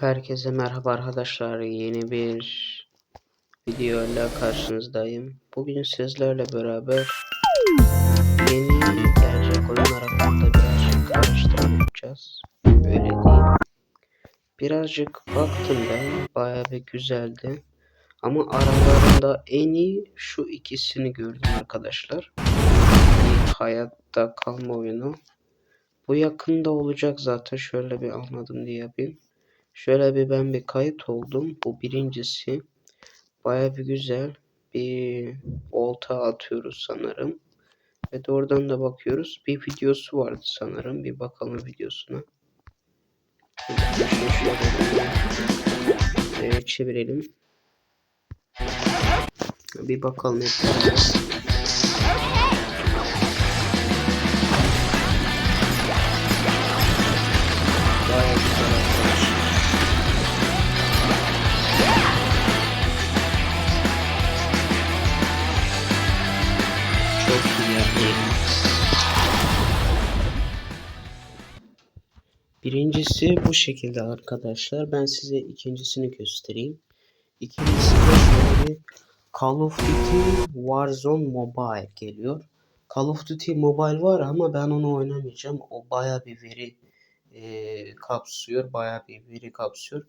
Herkese merhaba arkadaşlar. Yeni bir video ile karşınızdayım. Bugün sizlerle beraber yeni gelecek oyunlar hakkında birazcık araştırma yapacağız. Öyle diyeyim. Birazcık baktım ben. Baya bir güzeldi. Ama aralarında en iyi şu ikisini gördüm arkadaşlar. Bir hayatta kalma oyunu. Bu yakında olacak zaten. Şöyle bir anladım diye yapayım. Şöyle bir ben bir kayıt oldum. Bu birincisi. Baya bir güzel bir olta atıyoruz sanırım. Ve de oradan da bakıyoruz. Bir videosu vardı sanırım. Bir bakalım videosuna. Evet, çevirelim. Bir bakalım hep. Birincisi bu şekilde arkadaşlar. Ben size ikincisini göstereyim. İkincisi de şöyle Call of Duty Warzone Mobile geliyor. Call of Duty Mobile var ama ben onu oynamayacağım. O baya bir veri e, kapsıyor. Baya bir veri kapsıyor.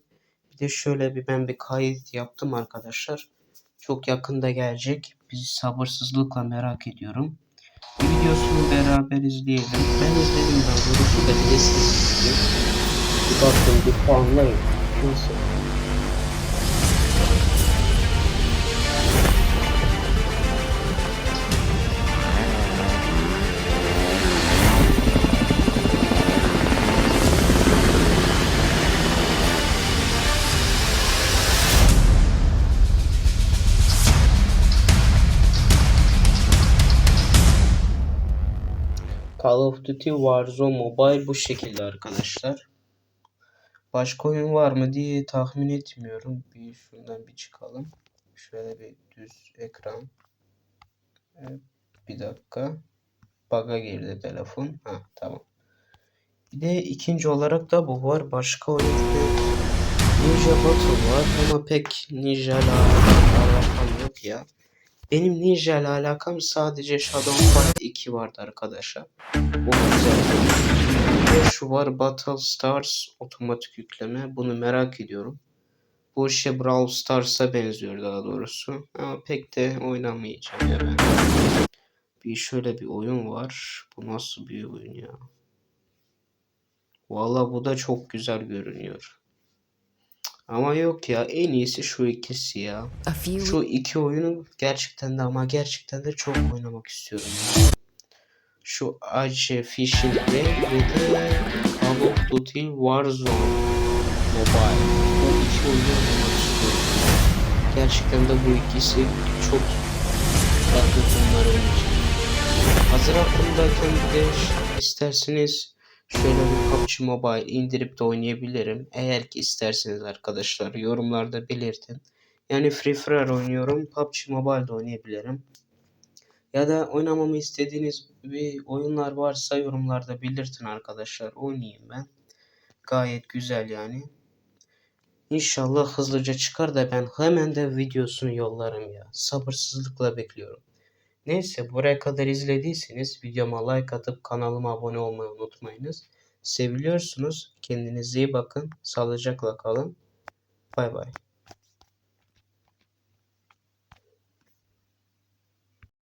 Bir de şöyle bir ben bir kayıt yaptım arkadaşlar. Çok yakında gelecek. Biz sabırsızlıkla merak ediyorum. Bir videosunu beraber izleyelim. Ben izledim daha doğrusu bir de siz izleyin. Bir bakın bir puanlayın. Nasıl? Call of Duty Warzone Mobile bu şekilde arkadaşlar. Başka oyun var mı diye tahmin etmiyorum. Bir şuradan bir çıkalım. Şöyle bir düz ekran. Evet, bir dakika. Bug'a girdi telefon. Ha tamam. Bir de ikinci olarak da bu var. Başka oyun Ninja Battle var ama pek Ninja alakam yok ya. Benim Ninja ile alakam sadece Shadow Fight 2 vardı arkadaşlar. Bu güzel. Ve şu var Battle Stars otomatik yükleme. Bunu merak ediyorum. Bu işe Brawl Stars'a benziyor daha doğrusu. Ama pek de oynamayacağım ya ben. Bir şöyle bir oyun var. Bu nasıl bir oyun ya? Valla bu da çok güzel görünüyor. Ama yok ya en iyisi şu ikisi ya. Şu iki oyunu gerçekten de ama gerçekten de çok oynamak istiyorum. Şu AC Fishing ve de Call of Duty Warzone Mobile. Bu iki oyunu oynamak istiyorum. Gerçekten de bu ikisi çok tatlı konular oynayacağım. Hazır aklımdayken bir de isterseniz şöyle bir PUBG Mobile indirip de oynayabilirim. Eğer ki isterseniz arkadaşlar yorumlarda belirtin. Yani Free Fire oynuyorum. PUBG Mobile'da oynayabilirim. Ya da oynamamı istediğiniz bir oyunlar varsa yorumlarda belirtin arkadaşlar. Oynayayım ben. Gayet güzel yani. İnşallah hızlıca çıkar da ben hemen de videosunu yollarım ya. Sabırsızlıkla bekliyorum. Neyse buraya kadar izlediyseniz videoma like atıp kanalıma abone olmayı unutmayınız. Seviliyorsunuz. Kendinize iyi bakın. Sağlıcakla kalın. Bay bay.